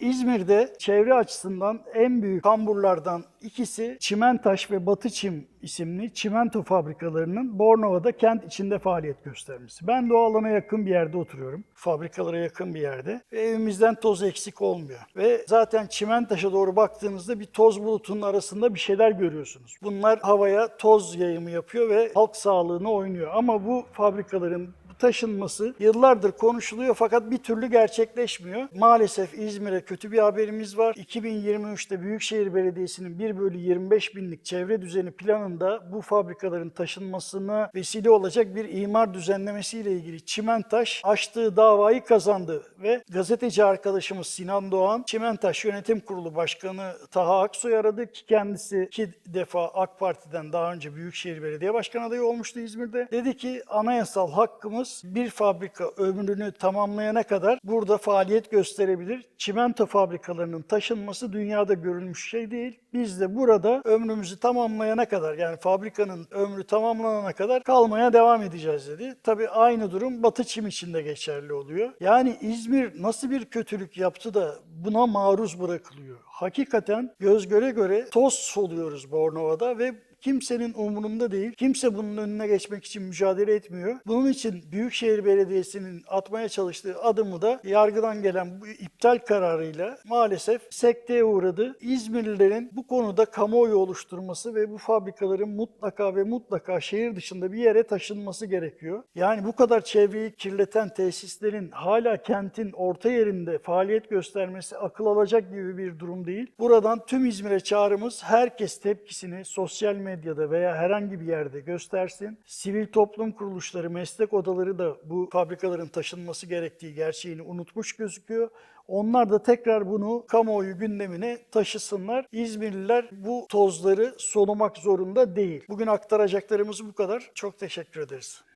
İzmir'de çevre açısından en büyük kamburlardan ikisi Çimentaş ve Batı Çim isimli çimento fabrikalarının Bornova'da kent içinde faaliyet göstermesi. Ben de alana yakın bir yerde oturuyorum. Fabrikalara yakın bir yerde. Ve evimizden toz eksik olmuyor. Ve zaten Çimentaş'a doğru baktığınızda bir toz bulutunun arasında bir şeyler görüyorsunuz. Bunlar havaya toz yayımı yapıyor ve halk sağlığını oynuyor. Ama bu fabrikaların taşınması yıllardır konuşuluyor fakat bir türlü gerçekleşmiyor. Maalesef İzmir'e kötü bir haberimiz var. 2023'te Büyükşehir Belediyesi'nin 1 bölü 25 binlik çevre düzeni planında bu fabrikaların taşınmasına vesile olacak bir imar düzenlemesiyle ilgili Çimentaş açtığı davayı kazandı ve gazeteci arkadaşımız Sinan Doğan, Çimentaş Yönetim Kurulu Başkanı Taha Aksoy aradı ki kendisi iki defa AK Parti'den daha önce Büyükşehir Belediye Başkanı adayı olmuştu İzmir'de. Dedi ki anayasal hakkımız bir fabrika ömrünü tamamlayana kadar burada faaliyet gösterebilir. Çimento fabrikalarının taşınması dünyada görülmüş şey değil. Biz de burada ömrümüzü tamamlayana kadar yani fabrikanın ömrü tamamlanana kadar kalmaya devam edeceğiz dedi. Tabii aynı durum Batı Çim için de geçerli oluyor. Yani İzmir nasıl bir kötülük yaptı da buna maruz bırakılıyor? Hakikaten göz göre göre toz soluyoruz Bornova'da ve kimsenin umurunda değil. Kimse bunun önüne geçmek için mücadele etmiyor. Bunun için Büyükşehir Belediyesi'nin atmaya çalıştığı adımı da yargıdan gelen bu iptal kararıyla maalesef sekteye uğradı. İzmirlilerin bu konuda kamuoyu oluşturması ve bu fabrikaların mutlaka ve mutlaka şehir dışında bir yere taşınması gerekiyor. Yani bu kadar çevreyi kirleten tesislerin hala kentin orta yerinde faaliyet göstermesi akıl alacak gibi bir durum değil. Buradan tüm İzmir'e çağrımız herkes tepkisini sosyal medyada veya herhangi bir yerde göstersin. Sivil toplum kuruluşları, meslek odaları da bu fabrikaların taşınması gerektiği gerçeğini unutmuş gözüküyor. Onlar da tekrar bunu kamuoyu gündemine taşısınlar. İzmirliler bu tozları solumak zorunda değil. Bugün aktaracaklarımız bu kadar. Çok teşekkür ederiz.